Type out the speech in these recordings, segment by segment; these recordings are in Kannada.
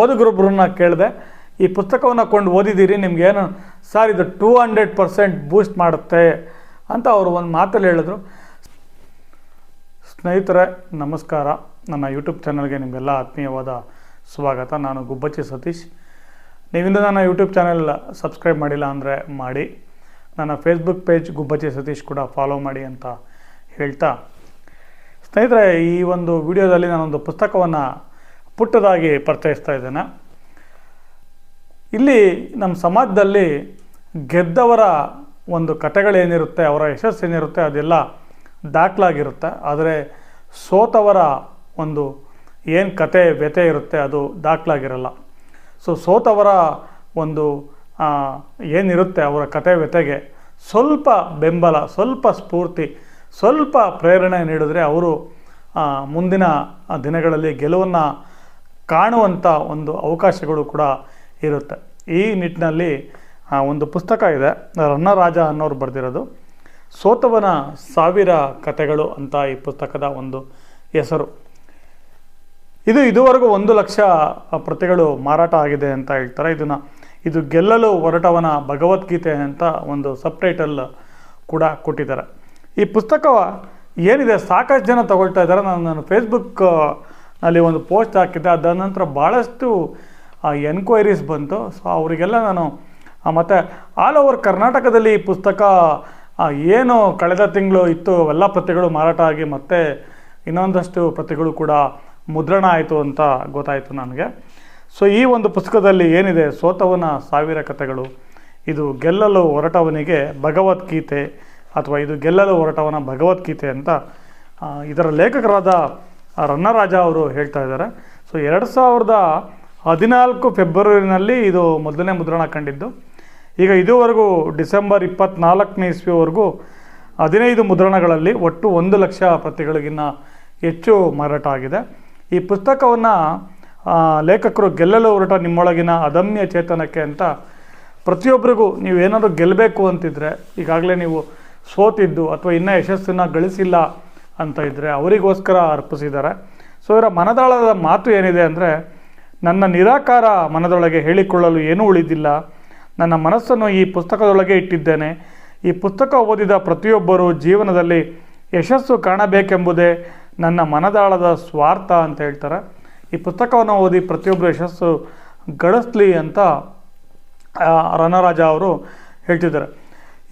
ಓದುಗರೊಬ್ಬರನ್ನ ಕೇಳಿದೆ, ಈ ಪುಸ್ತಕವನ್ನು ಕೊಂಡು ಓದಿದ್ದೀರಿ, ನಿಮಗೇನು ಸರ್ ಇದು ಟೂ ಹಂಡ್ರೆಡ್ ಪರ್ಸೆಂಟ್ ಬೂಸ್ಟ್ ಮಾಡುತ್ತೆ? ಅಂತ ಅವರು ಒಂದು ಮಾತಲ್ಲಿ ಹೇಳಿದ್ರು. ಸ್ನೇಹಿತರೆ, ನಮಸ್ಕಾರ. ನನ್ನ ಯೂಟ್ಯೂಬ್ ಚಾನಲ್ಗೆ ನಿಮಗೆಲ್ಲ ಆತ್ಮೀಯವಾದ ಸ್ವಾಗತ. ನಾನು ಗುಬ್ಬಚ್ಚಿ ಸತೀಶ್. ನೀವಿನ್ನೂ ನನ್ನ ಯೂಟ್ಯೂಬ್ ಚಾನಲ್ ಸಬ್ಸ್ಕ್ರೈಬ್ ಮಾಡಿಲ್ಲ ಅಂದರೆ ಮಾಡಿ. ನನ್ನ ಫೇಸ್ಬುಕ್ ಪೇಜ್ ಗುಬ್ಬಚ್ಚಿ ಸತೀಶ್ ಕೂಡ ಫಾಲೋ ಮಾಡಿ ಅಂತ ಹೇಳ್ತಾ. ಸ್ನೇಹಿತರೆ, ಈ ಒಂದು ವಿಡಿಯೋದಲ್ಲಿ ನಾನೊಂದು ಪುಸ್ತಕವನ್ನು ಪುಟ್ಟದಾಗಿ ಪರಿಚಯಿಸ್ತಾ ಇದ್ದೇನೆ. ಇಲ್ಲಿ ನಮ್ಮ ಸಮಾಜದಲ್ಲಿ ಗೆದ್ದವರ ಒಂದು ಕಥೆಗಳೇನಿರುತ್ತೆ ಅವರ ಯಶಸ್ಸೇನಿರುತ್ತೆ, ಅದೆಲ್ಲ ದಾಖಲಾಗಿರುತ್ತೆ. ಆದರೆ ಸೋತವರ ಒಂದು ಏನು ಕತೆ ವ್ಯತೆ ಇರುತ್ತೆ, ಅದು ದಾಖಲಾಗಿರಲ್ಲ. ಸೊ ಸೋತವರ ಒಂದು ಏನಿರುತ್ತೆ ಅವರ ಕತೆ ವ್ಯತೆಗೆ ಸ್ವಲ್ಪ ಬೆಂಬಲ, ಸ್ವಲ್ಪ ಸ್ಫೂರ್ತಿ, ಸ್ವಲ್ಪ ಪ್ರೇರಣೆ ನೀಡಿದ್ರೆ ಅವರು ಮುಂದಿನ ದಿನಗಳಲ್ಲಿ ಗೆಲುವನ್ನು ಕಾಣುವಂಥ ಒಂದು ಅವಕಾಶಗಳು ಕೂಡ ಇರುತ್ತೆ. ಈ ನಿಟ್ಟಿನಲ್ಲಿ ಒಂದು ಪುಸ್ತಕ ಇದೆ ರನ್ನರಾಜ ಅನ್ನೋರು ಬರೆದಿರೋದು. ಸೋತವನ ಸಾವಿರ ಕತೆಗಳು ಅಂತ ಈ ಪುಸ್ತಕದ ಒಂದು ಹೆಸರು. ಇದು ಇದುವರೆಗೂ ಒಂದು ಲಕ್ಷ ಪ್ರತಿಗಳು ಮಾರಾಟ ಆಗಿದೆ ಅಂತ ಹೇಳ್ತಾರೆ. ಇದನ್ನು, ಇದು ಗೆಲ್ಲಲು ಹೊರಟವನ ಭಗವದ್ಗೀತೆ ಅಂತ ಒಂದು ಸಬ್ ಟೈಟಲ್ ಕೂಡ ಕೊಟ್ಟಿದ್ದಾರೆ. ಈ ಪುಸ್ತಕ ಏನಿದೆ, ಸಾಕಷ್ಟು ಜನ ತಗೊಳ್ತಾ ಇದ್ದಾರೆ. ನಾನು ನಾನು ಫೇಸ್ಬುಕ್ ನಲ್ಲಿ ಒಂದು ಪೋಸ್ಟ್ ಹಾಕಿದ್ದೆ. ಅದಾದ ನಂತರ ಭಾಳಷ್ಟು ಎನ್ಕ್ವೈರೀಸ್ ಬಂತು. ಸೊ ಅವರಿಗೆಲ್ಲ ನಾನು ಮತ್ತು ಆಲ್ ಓವರ್ ಕರ್ನಾಟಕದಲ್ಲಿ ಈ ಪುಸ್ತಕ ಏನು ಕಳೆದ ತಿಂಗಳು ಇತ್ತು, ಎಲ್ಲ ಪ್ರತಿಗಳು ಮಾರಾಟ ಆಗಿ ಮತ್ತೆ ಇನ್ನೊಂದಷ್ಟು ಪ್ರತಿಗಳು ಕೂಡ ಮುದ್ರಣ ಆಯಿತು ಅಂತ ಗೊತ್ತಾಯಿತು ನನಗೆ. ಸೊ ಈ ಒಂದು ಪುಸ್ತಕದಲ್ಲಿ ಏನಿದೆ? ಸೋತವನ ಸಾವಿರ ಕಥೆಗಳು ಇದು ಗೆಲ್ಲಲು ಹೊರಟವನಿಗೆ ಭಗವದ್ಗೀತೆ, ಅಥವಾ ಇದು ಗೆಲ್ಲಲು ಹೊರಟವನ ಭಗವದ್ಗೀತೆ ಅಂತ ಇದರ ಲೇಖಕರಾದ ರನ್ನರಾಜ ಅವರು ಹೇಳ್ತಾ ಇದ್ದಾರೆ. ಸೊ ಎರಡು ಸಾವಿರದ ಹದಿನಾಲ್ಕು ಫೆಬ್ರವರಿನಲ್ಲಿ ಇದು ಮೊದಲನೇ ಮುದ್ರಣ ಕಂಡಿದ್ದು. ಈಗ ಇದುವರೆಗೂ ಡಿಸೆಂಬರ್ ಇಪ್ಪತ್ನಾಲ್ಕನೇ ಇಸ್ವಿವರೆಗೂ ಹದಿನೈದು ಮುದ್ರಣಗಳಲ್ಲಿ ಒಟ್ಟು ಒಂದು ಲಕ್ಷ ಪ್ರತಿಗಳಿಗಿನ್ನ ಹೆಚ್ಚು ಮಾರಾಟ ಆಗಿದೆ. ಈ ಪುಸ್ತಕವನ್ನು ಲೇಖಕರು ಗೆಲ್ಲಲು ಹೊರಟ ನಿಮ್ಮೊಳಗಿನ ಅದಮ್ಯ ಚೇತನಕ್ಕೆ ಅಂತ ಪ್ರತಿಯೊಬ್ಬರಿಗೂ ನೀವು ಏನಾದರೂ ಗೆಲ್ಲಬೇಕು ಅಂತಿದ್ರೆ ಈಗಾಗಲೇ ನೀವು ಸೋತಿದ್ದು ಅಥವಾ ಇನ್ನೂ ಯಶಸ್ಸನ್ನು ಗಳಿಸಿಲ್ಲ ಅಂತ ಇದ್ದರೆ ಅವರಿಗೋಸ್ಕರ ಅರ್ಪಿಸಿದ್ದಾರೆ. ಸೊ ಇವರ ಮನದಾಳದ ಮಾತು ಏನಿದೆ ಅಂದರೆ, ನನ್ನ ನಿರಾಕಾರ ಮನದೊಳಗೆ ಹೇಳಿಕೊಳ್ಳಲು ಏನೂ ಉಳಿದಿಲ್ಲ. ನನ್ನ ಮನಸ್ಸನ್ನು ಈ ಪುಸ್ತಕದೊಳಗೆ ಇಟ್ಟಿದ್ದೇನೆ. ಈ ಪುಸ್ತಕ ಓದಿದ ಪ್ರತಿಯೊಬ್ಬರು ಜೀವನದಲ್ಲಿ ಯಶಸ್ಸು ಕಾಣಬೇಕೆಂಬುದೇ ನನ್ನ ಮನದಾಳದ ಸ್ವಾರ್ಥ ಅಂತ ಹೇಳ್ತಾರೆ. ಈ ಪುಸ್ತಕವನ್ನು ಓದಿ ಪ್ರತಿಯೊಬ್ಬರು ಯಶಸ್ಸು ಗಳಿಸ್ಲಿ ಅಂತ ರಣರಾಜ ಅವರು ಹೇಳ್ತಿದ್ದಾರೆ.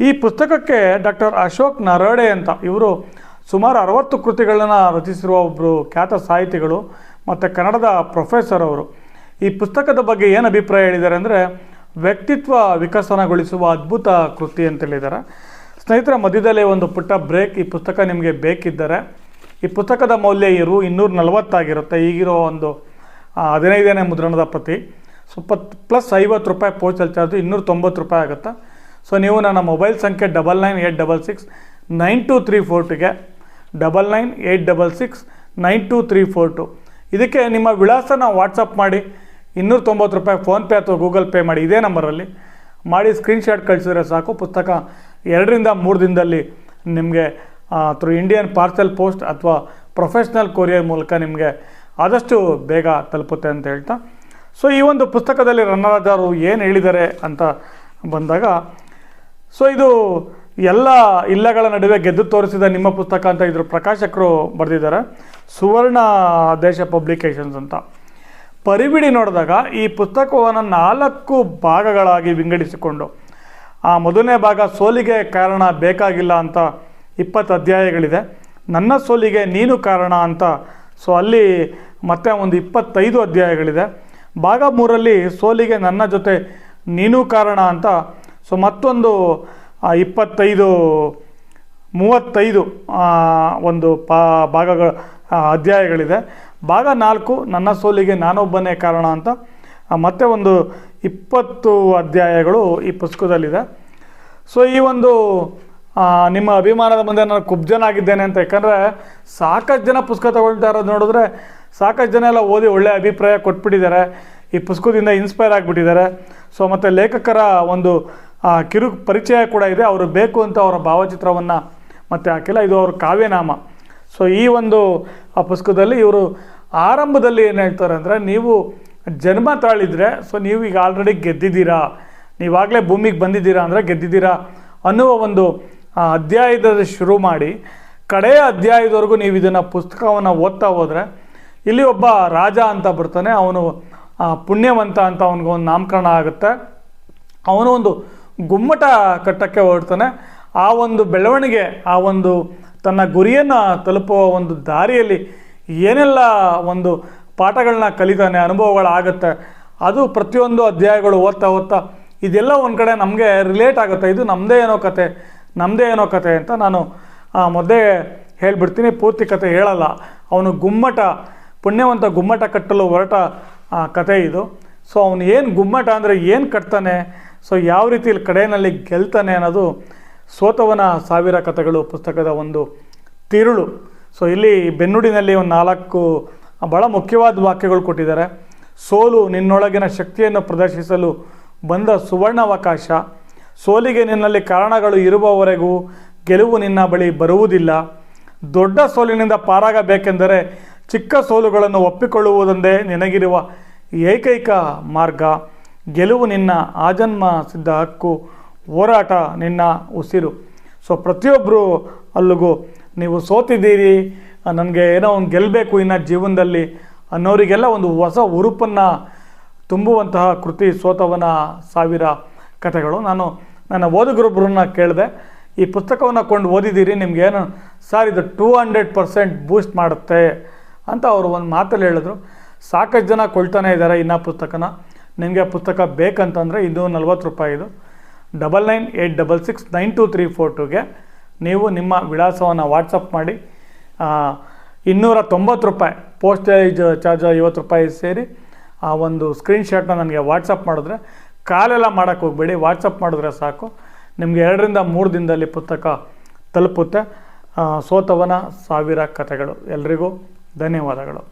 ಈ ಪುಸ್ತಕಕ್ಕೆ ಡಾಕ್ಟರ್ ಅಶೋಕ್ ನರಡೆ ಅಂತ ಇವರು ಸುಮಾರು ಅರವತ್ತು ಕೃತಿಗಳನ್ನು ರಚಿಸಿರುವ ಒಬ್ಬರು ಖ್ಯಾತ ಸಾಹಿತಿಗಳು ಮತ್ತು ಕನ್ನಡದ ಪ್ರೊಫೆಸರ್ ಅವರು. ಈ ಪುಸ್ತಕದ ಬಗ್ಗೆ ಏನು ಅಭಿಪ್ರಾಯ ಹೇಳಿದ್ದಾರೆ ಅಂದರೆ, ವ್ಯಕ್ತಿತ್ವ ವಿಕಸನಗೊಳಿಸುವ ಅದ್ಭುತ ಕೃತಿ ಅಂತ ಹೇಳಿದ್ದಾರೆ. ಸ್ನೇಹಿತರ, ಮಧ್ಯದಲ್ಲೇ ಒಂದು ಪುಟ್ಟ ಬ್ರೇಕ್ ಈ ಪುಸ್ತಕ ನಿಮಗೆ ಬೇಕಿದ್ದರೆ. ಈ ಪುಸ್ತಕದ ಮೌಲ್ಯ ಇರು ಇನ್ನೂರ ನಲವತ್ತಾಗಿರುತ್ತೆ. ಈಗಿರೋ ಒಂದು ಹದಿನೈದನೇ ಮುದ್ರಣದ ಪ್ರತಿ. ಸೊ ಪ್ಲಸ್ ಐವತ್ತು ರೂಪಾಯಿ ಪೋಸ್ಟಲ್ ಚಾರ್ಜ್ ಇನ್ನೂರ ತೊಂಬತ್ತು ರೂಪಾಯಿ ಆಗುತ್ತೆ. ಸೊ, ನೀವು ನನ್ನ ಮೊಬೈಲ್ ಸಂಖ್ಯೆ double nine eight double six nine two three four ಟುಗೆ double nine eight double six nine two three four two ಇದಕ್ಕೆ ನಿಮ್ಮ ವಿಳಾಸನ ವಾಟ್ಸಪ್ ಮಾಡಿ ಇನ್ನೂರ ತೊಂಬತ್ತು ರೂಪಾಯಿ ಫೋನ್ಪೇ ಅಥವಾ ಗೂಗಲ್ ಪೇ ಮಾಡಿ, ಇದೇ ನಂಬರಲ್ಲಿ. ಮಾಡಿ ಸ್ಕ್ರೀನ್ಶಾಟ್ ಕಳಿಸಿದ್ರೆ ಸಾಕು. ಪುಸ್ತಕ ಎರಡರಿಂದ ಮೂರು ದಿನದಲ್ಲಿ ನಿಮಗೆ ಥ್ರೂ ಇಂಡಿಯನ್ ಪಾರ್ಸೆಲ್ ಪೋಸ್ಟ್ ಅಥವಾ ಪ್ರೊಫೆಷ್ನಲ್ ಕೊರಿಯರ್ ಮೂಲಕ ನಿಮಗೆ ಆದಷ್ಟು ಬೇಗ ತಲುಪುತ್ತೆ ಅಂತ ಹೇಳ್ತಾ. ಸೊ ಈ ಒಂದು ಪುಸ್ತಕದಲ್ಲಿ ರನ್ನರಾಜ್ ಅವರು ಏನು ಹೇಳಿದ್ದಾರೆ ಅಂತ ಬಂದಾಗ ಸೊ ಇದು ಎಲ್ಲ ಇಲ್ಲಗಳ ನಡುವೆ ಗೆದ್ದು ತೋರಿಸಿದ ನಿಮ್ಮ ಪುಸ್ತಕ ಅಂತ ಇದ್ರ ಪ್ರಕಾಶಕರು ಬರೆದಿದ್ದಾರೆ. ಸುವರ್ಣ ದೇಶ ಪಬ್ಲಿಕೇಶನ್ಸ್ ಅಂತ. ಪರಿಬಿಡಿ ನೋಡಿದಾಗ ಈ ಪುಸ್ತಕವನ್ನು ನಾಲ್ಕು ಭಾಗಗಳಾಗಿ ವಿಂಗಡಿಸಿಕೊಂಡು, ಆ ಮೊದಲನೇ ಭಾಗ ಸೋಲಿಗೆ ಕಾರಣ ಬೇಕಾಗಿಲ್ಲ ಅಂತ ಇಪ್ಪತ್ತು ಅಧ್ಯಾಯಗಳಿದೆ. ನನ್ನ ಸೋಲಿಗೆ ನೀನು ಕಾರಣ ಅಂತ. ಸೊ ಅಲ್ಲಿ ಮತ್ತೆ ಒಂದು ಇಪ್ಪತ್ತೈದು ಅಧ್ಯಾಯಗಳಿದೆ. ಭಾಗ ಮೂರಲ್ಲಿ ಸೋಲಿಗೆ ನನ್ನ ಜೊತೆ ನೀನು ಕಾರಣ ಅಂತ. ಸೊ ಮತ್ತೊಂದು ಇಪ್ಪತ್ತೈದು, ಮೂವತ್ತೈದು ಒಂದು ಪಾ, ಭಾಗಗಳ ಅಧ್ಯಾಯಗಳಿದೆ. ಭಾಗ ನಾಲ್ಕು, ನನ್ನ ಸೋಲಿಗೆ ನಾನೊಬ್ಬನೇ ಕಾರಣ ಅಂತ. ಮತ್ತೆ ಒಂದು ಇಪ್ಪತ್ತು ಅಧ್ಯಾಯಗಳು ಈ ಪುಸ್ತಕದಲ್ಲಿದೆ. ಸೊ ಈ ಒಂದು ನಿಮ್ಮ ಅಭಿಮಾನದ ಮುಂದೆ ನಾನು ಕುಬ್ಜನಾಗಿದ್ದೇನೆ ಅಂತ. ಯಾಕಂದರೆ ಸಾಕಷ್ಟು ಜನ ಪುಸ್ತಕ ತಗೊಳ್ತಾ ಇರೋದು ನೋಡಿದ್ರೆ ಸಾಕಷ್ಟು ಜನ ಎಲ್ಲ ಓದಿ ಒಳ್ಳೆಯ ಅಭಿಪ್ರಾಯ ಕೊಟ್ಬಿಟ್ಟಿದ್ದಾರೆ. ಈ ಪುಸ್ತಕದಿಂದ ಇನ್ಸ್ಪೈರ್ ಆಗಿಬಿಟ್ಟಿದ್ದಾರೆ. ಸೊ ಮತ್ತು ಲೇಖಕರ ಒಂದು ಆ, ಕಿರು ಪರಿಚಯ ಕೂಡ ಇದೆ. ಅವರು ಬೇಕು ಅಂತ ಅವರ ಭಾವಚಿತ್ರವನ್ನು ಮತ್ತೆ ಹಾಕಿಲ್ಲ ಇದು ಅವರ ಕಾವ್ಯನಾಮ. ಸೊ ಈ ಒಂದು ಆ ಪುಸ್ತಕದಲ್ಲಿ ಇವರು ಆರಂಭದಲ್ಲಿ ಏನು ಹೇಳ್ತಾರೆ ಅಂದರೆ ನೀವು ಜನ್ಮ ತಾಳಿದರೆ ಸೊ ನೀವು ಈಗ ಆಲ್ರೆಡಿ ಗೆದ್ದಿದ್ದೀರಾ ನೀವಾಗಲೇ ಭೂಮಿಗೆ ಬಂದಿದ್ದೀರಾ ಅಂದರೆ ಗೆದ್ದಿದ್ದೀರಾ ಅನ್ನುವ ಒಂದು ಅಧ್ಯಾಯದ ಶುರು ಮಾಡಿ ಕಡೆಯ ಅಧ್ಯಾಯದವರೆಗೂ ನೀವು ಇದನ್ನು ಪುಸ್ತಕವನ್ನು ಓದ್ತಾ ಹೋದರೆ ಇಲ್ಲಿ ಒಬ್ಬ ರಾಜ ಅಂತ ಬರ್ತಾನೆ. ಅವನು ಪುಣ್ಯವಂತ ಅಂತ ಅವನಿಗೆ ಒಂದು ನಾಮಕರಣ ಆಗುತ್ತೆ. ಅವನು ಒಂದು ಗುಮ್ಮಟ ಕಟ್ಟಕ್ಕೆ ಹೊರಡ್ತಾನೆ. ಆ ಒಂದು ಬೆಳವಣಿಗೆ, ಆ ಒಂದು ತನ್ನ ಗುರಿಯನ್ನು ತಲುಪುವ ಒಂದು ದಾರಿಯಲ್ಲಿ ಏನೆಲ್ಲ ಒಂದು ಪಾಠಗಳನ್ನ ಕಲಿತಾನೆ, ಅನುಭವಗಳಾಗುತ್ತೆ, ಅದು ಪ್ರತಿಯೊಂದು ಅಧ್ಯಾಯಗಳು ಓದ್ತಾ ಓದ್ತಾ ಇದೆಲ್ಲ ಒಂದು ಕಡೆ ನಮಗೆ ರಿಲೇಟ್ ಆಗುತ್ತೆ. ಇದು ನಮ್ಮದೇ ಏನೋ ಕತೆ ನಮ್ಮದೇ ಏನೋ ಕತೆ ಅಂತ ನಾನು ಮೊದಲೇ ಹೇಳಿಬಿಡ್ತೀನಿ. ಪೂರ್ತಿ ಕತೆ ಹೇಳಲ್ಲ. ಅವನು ಗುಮ್ಮಟ, ಪುಣ್ಯವಂತ ಗುಮ್ಮಟ ಕಟ್ಟಲು ಹೊರಟ ಕತೆ ಇದು. ಸೊ ಅವನು ಏನು ಗುಮ್ಮಟ ಅಂದರೆ ಏನು ಕಟ್ತಾನೆ ಸೊ ಯಾವ ರೀತಿ ಕಡೆಯಲ್ಲಿ ಗೆಲ್ತಾನೆ ಅನ್ನೋದು ಸೋತವನ ಸಾವಿರ ಕಥೆಗಳು, ಪುಸ್ತಕದ ಒಂದು ತಿರುಳು. ಸೊ ಇಲ್ಲಿ ಬೆನ್ನುಡಿನಲ್ಲಿ ಒಂದು ನಾಲ್ಕು ಬಹಳ ಮುಖ್ಯವಾದ ವಾಕ್ಯಗಳು ಕೊಟ್ಟಿದ್ದಾರೆ. ಸೋಲು ನಿನ್ನೊಳಗಿನ ಶಕ್ತಿಯನ್ನು ಪ್ರದರ್ಶಿಸಲು ಬಂದ ಸುವರ್ಣಾವಕಾಶ. ಸೋಲಿಗೆ ನಿನ್ನಲ್ಲಿ ಕಾರಣಗಳು ಇರುವವರೆಗೂ ಗೆಲುವು ನಿನ್ನ ಬಳಿ ಬರುವುದಿಲ್ಲ. ದೊಡ್ಡ ಸೋಲಿನಿಂದ ಪಾರಾಗಬೇಕೆಂದರೆ ಚಿಕ್ಕ ಸೋಲುಗಳನ್ನು ಒಪ್ಪಿಕೊಳ್ಳುವುದೊಂದೇ ನಿನಗಿರುವ ಏಕೈಕ ಮಾರ್ಗ. ಗೆಲುವು ನಿನ್ನ ಆಜನ್ಮ ಸಿದ್ಧ ಹಕ್ಕು, ಹೋರಾಟ ನಿನ್ನ ಉಸಿರು. ಸೊ ಪ್ರತಿಯೊಬ್ಬರು ಅಲ್ಲಿಗೂ, ನೀವು ಸೋತಿದ್ದೀರಿ, ನನಗೆ ಏನೋ ಒಂದು ಗೆಲ್ಲಬೇಕು ಇನ್ನು ಜೀವನದಲ್ಲಿ ಅನ್ನೋರಿಗೆಲ್ಲ ಒಂದು ಹೊಸ ಉರುಪನ್ನು ತುಂಬುವಂತಹ ಕೃತಿ ಸೋತವನ ಸಾವಿರ ಕಥೆಗಳು. ನಾನು ನನ್ನ ಓದುಗರೊಬ್ಬರನ್ನ ಕೇಳಿದೆ, ಈ ಪುಸ್ತಕವನ್ನು ಕೊಂಡು ಓದಿದ್ದೀರಿ, ನಿಮ್ಗೇನು ಸರ್ ಇದು ಟೂ ಹಂಡ್ರೆಡ್ ಪರ್ಸೆಂಟ್ ಬೂಸ್ಟ್ ಮಾಡುತ್ತೆ ಅಂತ ಅವರು ಒಂದು ಮಾತಲ್ಲಿ ಹೇಳಿದ್ರು. ಸಾಕಷ್ಟು ಜನ ಕೊಳ್ತಾನೆ ಇದ್ದಾರೆ ಇನ್ನೂ ಪುಸ್ತಕನ. ನಿಮಗೆ ಪುಸ್ತಕ ಬೇಕಂತಂದರೆ ಇದು ನಲ್ವತ್ತು ರೂಪಾಯಿ ಇದು. Double nine eight double six nine two three four ಟುಗೆ ನೀವು ನಿಮ್ಮ ವಿಳಾಸವನ್ನು ವಾಟ್ಸಪ್ ಮಾಡಿ. ಇನ್ನೂರ ತೊಂಬತ್ತು ರೂಪಾಯಿ ಪೋಸ್ಟೇಜ್ ಚಾರ್ಜ್ ಐವತ್ತು ರೂಪಾಯಿ ಸೇರಿ ಆ ಒಂದು ಸ್ಕ್ರೀನ್ಶಾಟ್ನ ನನಗೆ ವಾಟ್ಸಪ್ ಮಾಡಿದ್ರೆ. ಕಾಲೆಲ್ಲ ಮಾಡೋಕ್ಕೆ ಹೋಗಬೇಡಿ, ವಾಟ್ಸಪ್ ಮಾಡಿದ್ರೆ ಸಾಕು. ನಿಮಗೆ ಎರಡರಿಂದ ಮೂರು ದಿನದಲ್ಲಿ ಪುಸ್ತಕ ತಲುಪುತ್ತೆ. ಸೋತವನ ಸಾವಿರ ಕಥೆಗಳು. ಎಲ್ರಿಗೂ ಧನ್ಯವಾದಗಳು.